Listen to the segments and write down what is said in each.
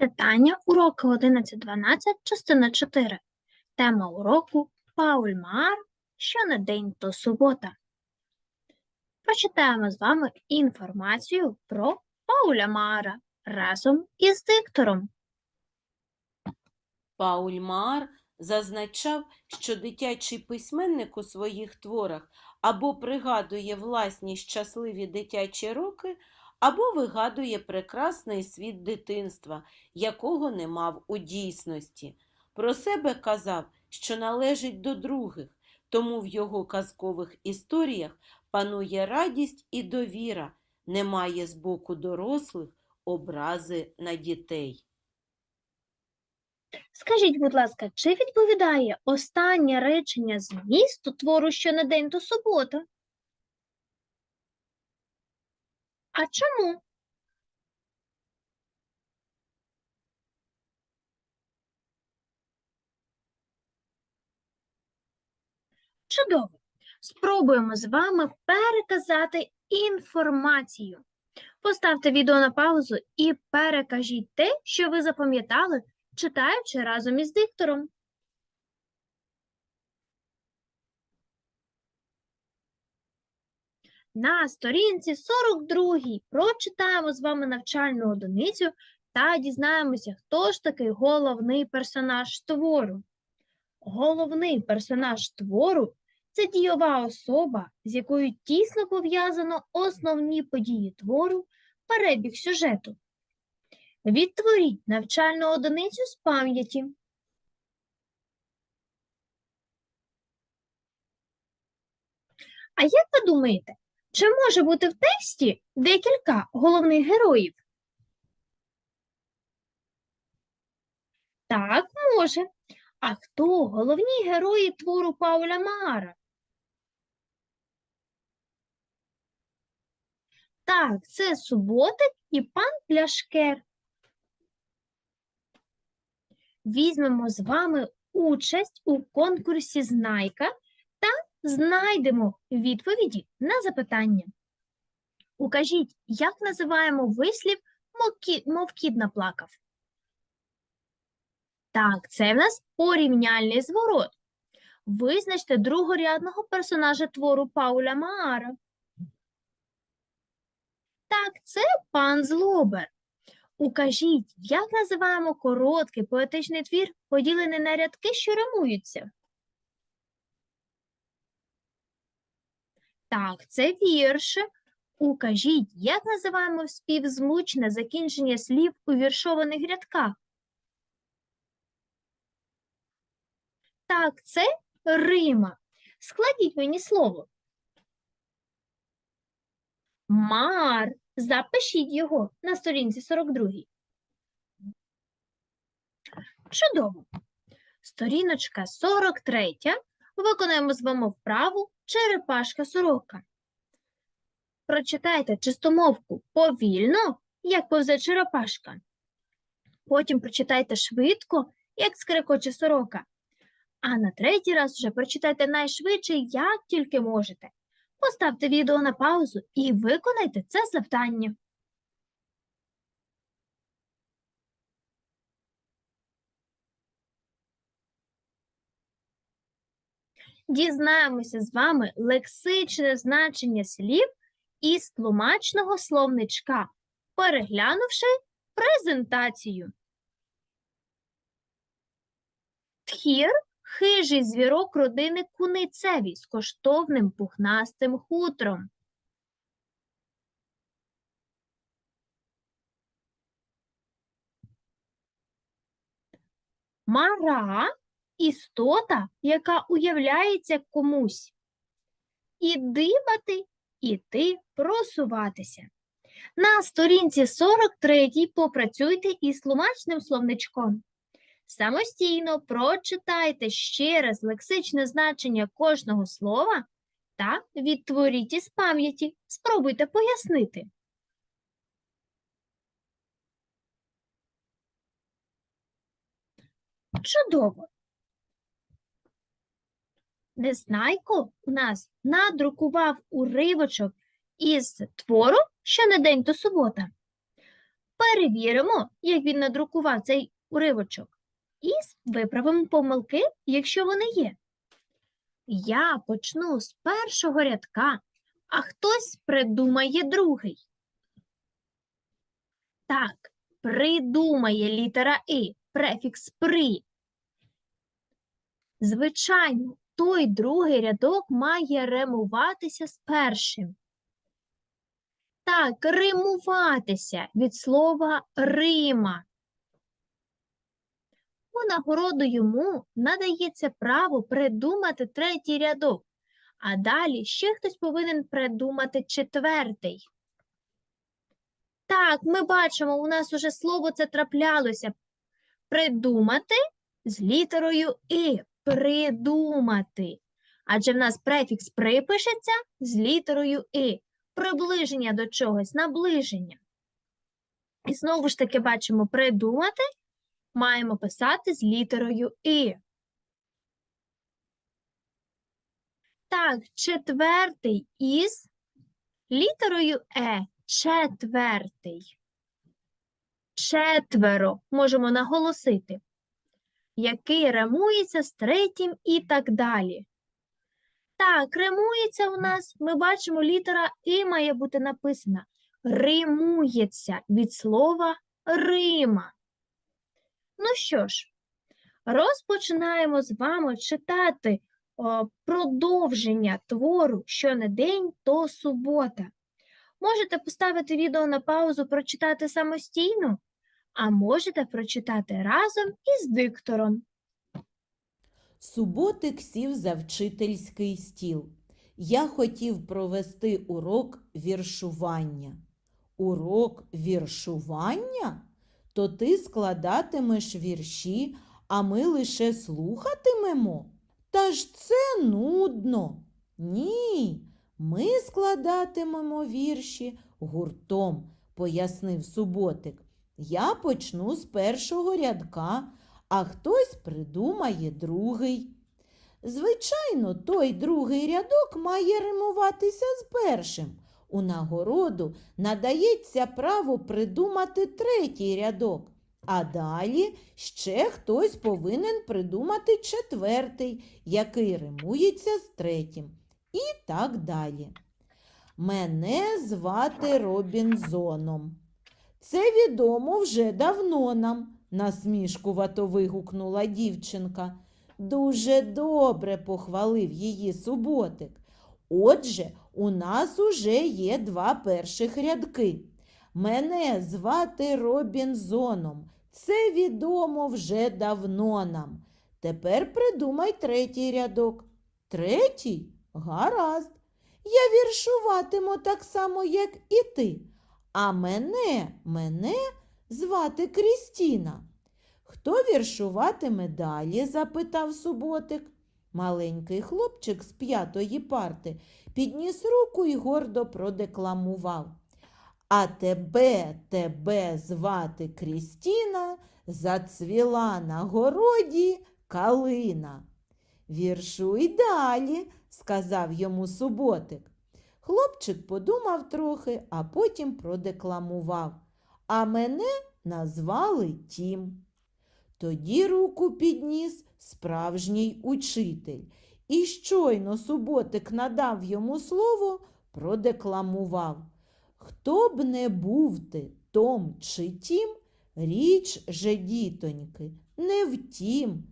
Читання уроку 11.12, частина 4. Тема уроку Пауль Маар день, то субота. Прочитаємо з вами інформацію про Пауля Маара разом із диктором. Пауль Маар зазначав, що дитячий письменник у своїх творах або пригадує власні щасливі дитячі роки, або вигадує прекрасний світ дитинства, якого не мав у дійсності. Про себе казав, що належить до других, тому в його казкових історіях панує радість і довіра, немає з боку дорослих образи на дітей. Скажіть, будь ласка, чи відповідає останнє речення змісту твору що не день, то субота? А чому? Чудово. Спробуємо з вами переказати інформацію. Поставте відео на паузу і перекажіть те, що ви запам'ятали, читаючи разом із диктором. На сторінці 42 прочитаємо з вами навчальну одиницю та дізнаємося, хто ж такий головний персонаж твору. Головний персонаж твору це дієва особа, з якою тісно пов'язано основні події твору, перебіг сюжету. Відтворіть навчальну одиницю з пам'яті. А як ви думаєте, чи може бути в тексті декілька головних героїв? Так, може. А хто головні герої твору Пауля Маара? Так, це Суботик і пан Пляшкер. Візьмемо з вами участь у конкурсі Знайка та знайдемо відповіді на запитання. Укажіть, як називаємо вислів «мов кіт наплакав». Так, це в нас порівняльний зворот. Визначте другорядного персонажа твору Пауля Маара. Так, це пан Злобер. Укажіть, як називаємо короткий поетичний твір, поділений на рядки, що римуються? Так, це вірш. Укажіть, як називаємо співзвучне закінчення слів у віршованих рядках? Так, це Рима. Складіть мені слово. Мар. Запишіть його на сторінці 42. Чудово. Сторіночка 43. Виконаємо з вами вправу черепашка сорока. Прочитайте чистомовку повільно, як повзе черепашка. Потім прочитайте швидко, як скрикоче сорока. А на третій раз вже прочитайте найшвидше, як тільки можете. Поставте відео на паузу і виконайте це завдання. Дізнаємося з вами лексичне значення слів із тлумачного словничка, переглянувши презентацію. Тхір хижий звірок родини куницеві з коштовним пухнастим хутром. Мара істота, яка уявляється комусь. І дибати, іти, просуватися. На сторінці 43 попрацюйте із тлумачним словничком. Самостійно прочитайте ще раз лексичне значення кожного слова та відтворіть із пам'яті. Спробуйте пояснити. Чудово. Незнайко у нас надрукував уривочок із твору «Що не день, то субота». Перевіримо, як він надрукував цей уривочок. І виправимо помилки, якщо вони є. Я почну з першого рядка, а хтось придумає другий. Так, придумає літера «и», префікс «при». Звичайно, той другий рядок має римуватися з першим. Так, римуватися від слова рима. У нагороду йому надається право придумати третій рядок, а далі ще хтось повинен придумати четвертий. Так, ми бачимо, у нас уже слово це траплялося. Придумати з літерою І. Придумати. Адже в нас префікс припишеться з літерою І. Приближення до чогось, наближення. І знову ж таки бачимо придумати маємо писати з літерою І. Так, четвертий із літерою Е. Четвертий. Четверо можемо наголосити, який римується з третім і так далі. Так, римується у нас, ми бачимо, літера І має бути написана. Римується від слова Рима. Ну що ж, розпочинаємо з вами читати о, продовження твору «Що не день, то субота. Можете поставити відео на паузу, прочитати самостійно, а можете прочитати разом із диктором. Суботик сів за вчительський стіл. Я хотів провести урок віршування. Урок віршування? То ти складатимеш вірші, а ми лише слухатимемо? Та ж це нудно. Ні, ми складатимемо вірші гуртом, пояснив суботик. Я почну з першого рядка, а хтось придумає другий. Звичайно, той другий рядок має римуватися з першим. У нагороду надається право придумати третій рядок, а далі ще хтось повинен придумати четвертий, який римується з третім. І так далі. Мене звати Робінзоном. Це відомо вже давно нам, насмішкувато вигукнула дівчинка. Дуже добре похвалив її суботик. Отже, у нас уже є два перших рядки. Мене звати Робінзоном. Це відомо вже давно нам. Тепер придумай третій рядок. Третій? Гаразд. Я віршуватиму так само, як і ти. А мене, мене звати Крістіна. Хто віршуватиме далі? запитав суботик. Маленький хлопчик з п'ятої парти підніс руку і гордо продекламував. А тебе, тебе звати Крістіна, зацвіла на городі калина. Віршуй далі, сказав йому суботик. Хлопчик подумав трохи, а потім продекламував. А мене назвали Тім. Тоді руку підніс справжній учитель, і щойно суботик надав йому слово, продекламував. Хто б не був ти, Том чи тім, річ же, дітоньки, не втім.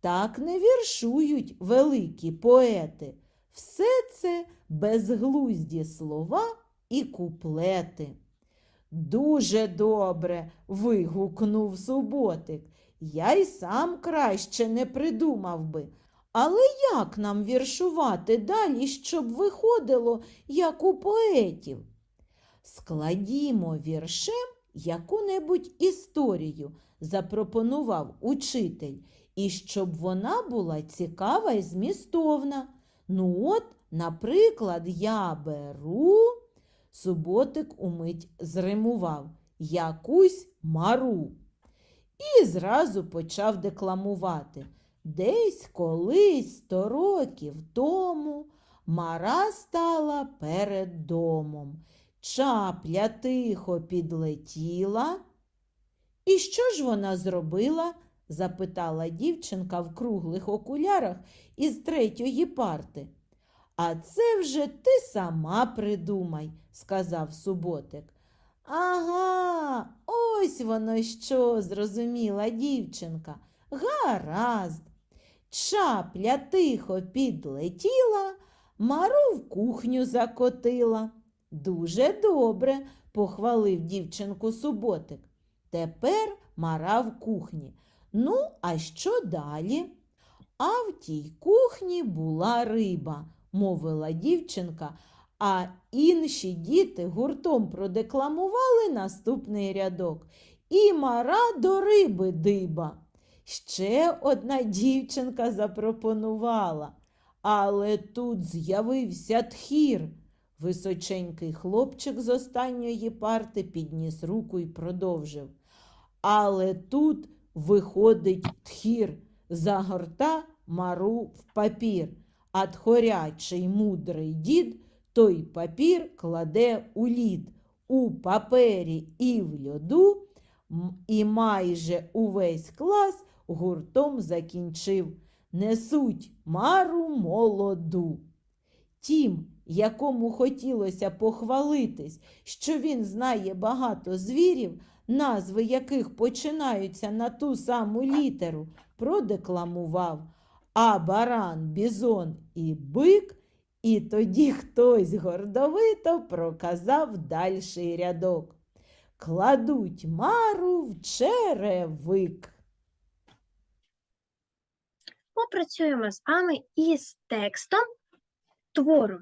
Так не віршують великі поети. Все це безглузді слова і куплети. Дуже добре. вигукнув суботик. Я й сам краще не придумав би. Але як нам віршувати далі, щоб виходило, як у поетів? Складімо віршем яку-небудь історію, запропонував учитель, і щоб вона була цікава і змістовна. Ну от, наприклад, я беру, суботик умить зримував якусь мару. І зразу почав декламувати. Десь колись сто років тому мара стала перед домом. Чапля тихо підлетіла І що ж вона зробила? запитала дівчинка в круглих окулярах із третьої парти. А це вже ти сама придумай, сказав суботик. Ага, ось воно що, зрозуміла дівчинка. Гаразд. Чапля тихо підлетіла, Мару в кухню закотила. Дуже добре, похвалив дівчинку суботик. Тепер Мара в кухні. Ну, а що далі? А в тій кухні була риба, мовила дівчинка, а інші діти гуртом продекламували наступний рядок. І Мара до риби диба. Ще одна дівчинка запропонувала. Але тут з'явився тхір. Височенький хлопчик з останньої парти підніс руку і продовжив. Але тут виходить тхір, загорта мару в папір, а тхорячий мудрий дід той папір кладе у лід, у папері і в льоду, і майже увесь клас гуртом закінчив. Несуть мару молоду. Тім, якому хотілося похвалитись, що він знає багато звірів, назви яких починаються на ту саму літеру, продекламував. А баран, бізон і бик, і тоді хтось гордовито проказав дальший рядок. Кладуть мару в черевик. Попрацюємо з вами із текстом твору.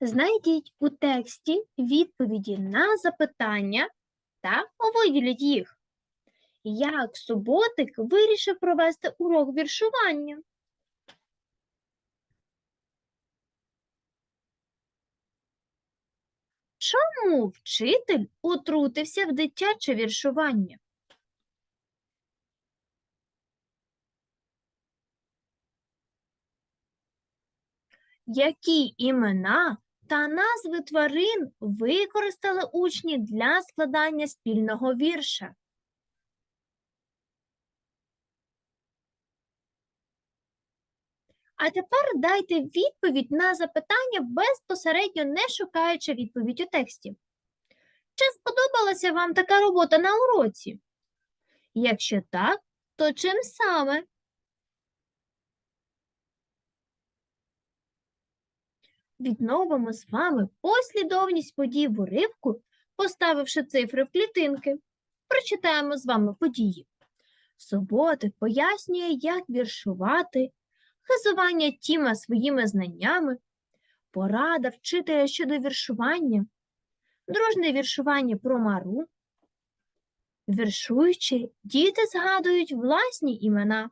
Знайдіть у тексті відповіді на запитання та виділіть їх. Як суботик вирішив провести урок віршування? Чому вчитель утрутився в дитяче віршування? Які імена та назви тварин використали учні для складання спільного вірша? А тепер дайте відповідь на запитання, безпосередньо не шукаючи відповідь у тексті. Чи сподобалася вам така робота на уроці? Якщо так, то чим саме? Відновимо з вами послідовність подій в уривку, поставивши цифри в клітинки. Прочитаємо з вами події. Суботик пояснює, як віршувати, хизування Тіма своїми знаннями, порада вчителя щодо віршування, дружне віршування про Мару. Віршуючи, діти згадують власні імена.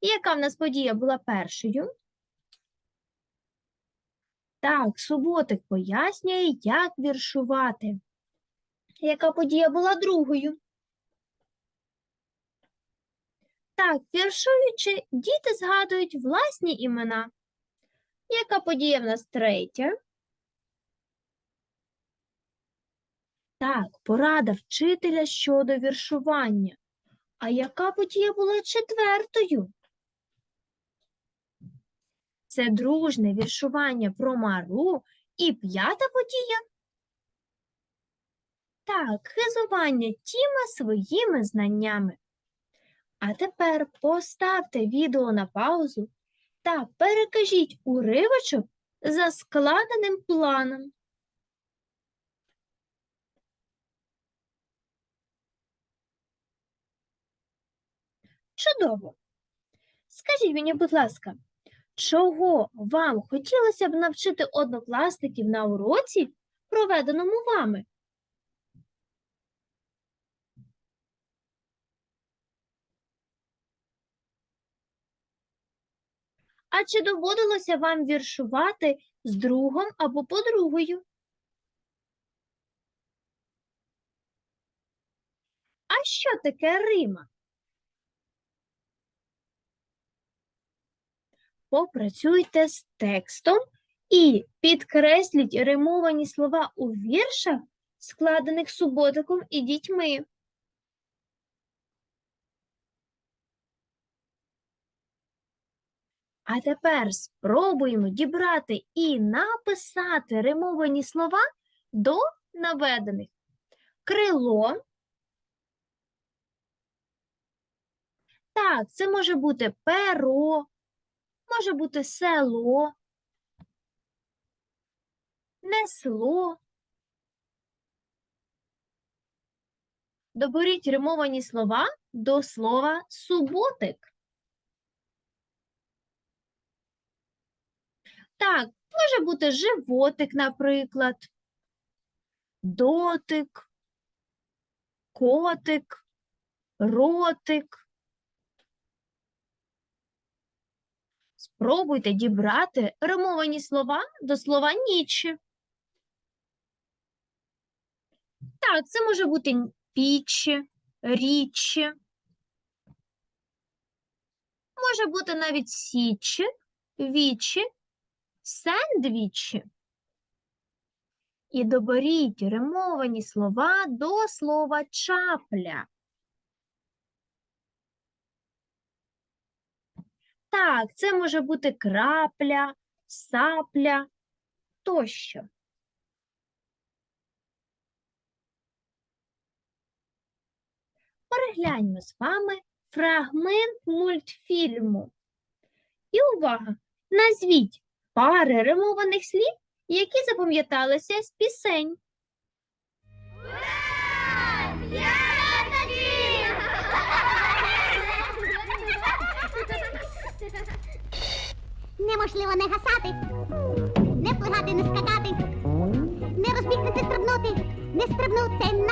Яка в нас подія була першою? Так, суботик пояснює, як віршувати. Яка подія була другою? Так, віршуючи, діти згадують власні імена. Яка подія в нас третя? Так, порада вчителя щодо віршування. А яка подія була четвертою? Це дружне віршування про Мару і п'ята подія. Так, хизування Тіма своїми знаннями. А тепер поставте відео на паузу та перекажіть уривочок за складеним планом. Чудово! Скажіть мені, будь ласка, чого вам хотілося б навчити однокласників на уроці, проведеному вами? А чи доводилося вам віршувати з другом або подругою? А що таке Рима? Попрацюйте з текстом і підкресліть римовані слова у віршах, складених суботиком і дітьми. А тепер спробуємо дібрати і написати римовані слова до наведених. Крило. Так, це може бути перо, може бути село, несло. Доберіть римовані слова до слова суботик. Так, може бути животик, наприклад, дотик, котик, ротик. Спробуйте дібрати римовані слова до слова ніч. Так, це може бути н- піч, річ. Може бути навіть січ, вічі, сендвічі. І доберіть римовані слова до слова чапля. Так, це може бути крапля, сапля тощо. Перегляньмо з вами фрагмент мультфільму. І увага! Назвіть пари римованих слів, які запам'яталися з пісень. Неможливо не гасати, не плигати, не скакати, не розбігтися стрибнути, не стрибнути,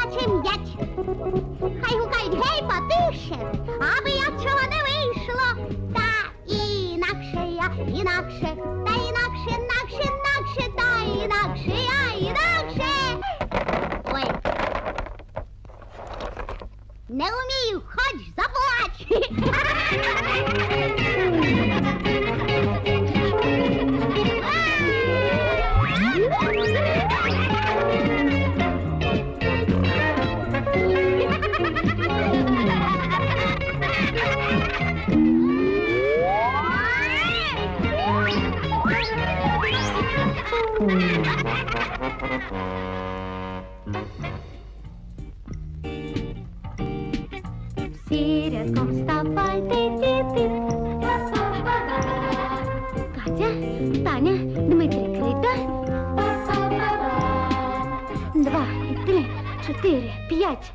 п'ять.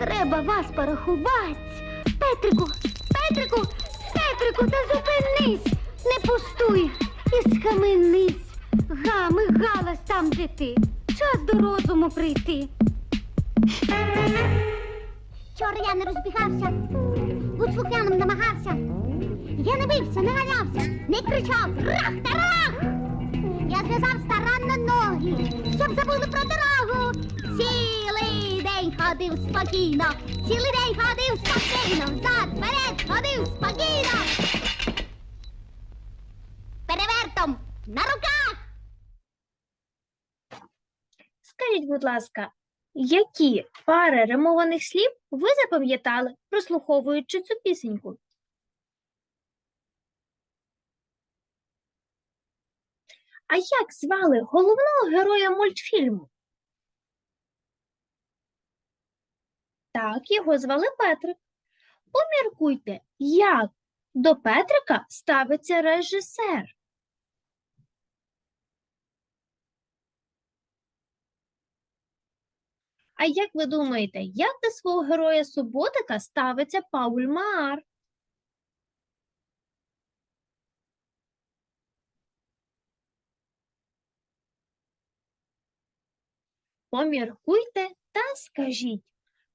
Треба вас порахувати. Петрику, Петрику, Петрику, та зупинись. Не пустуй і схаменись. Гами, галас там, де ти. Час до розуму прийти. Вчора я не розбігався, будь слухняним намагався. Я не бився, не ганявся, не кричав рах та. Я зв'язав старанно ноги, щоб забули про дорогу. Цілий день ходив спокійно, цілий день ходив спокійно, взад, вперед ходив спокійно. Перевертом на руках. Скажіть, будь ласка, які пари римованих слів ви запам'ятали, прослуховуючи цю пісеньку? А як звали головного героя мультфільму? Так, його звали Петрик. Поміркуйте, як до Петрика ставиться режисер. А як ви думаєте, як до свого героя Суботика ставиться Пауль Маар? Поміркуйте та скажіть,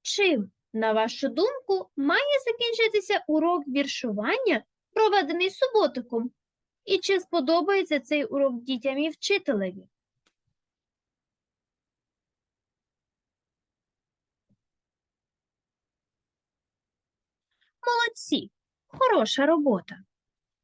чим, на вашу думку, має закінчитися урок віршування, проведений Суботиком? І чи сподобається цей урок дітям і вчителеві? Молодці! Хороша робота!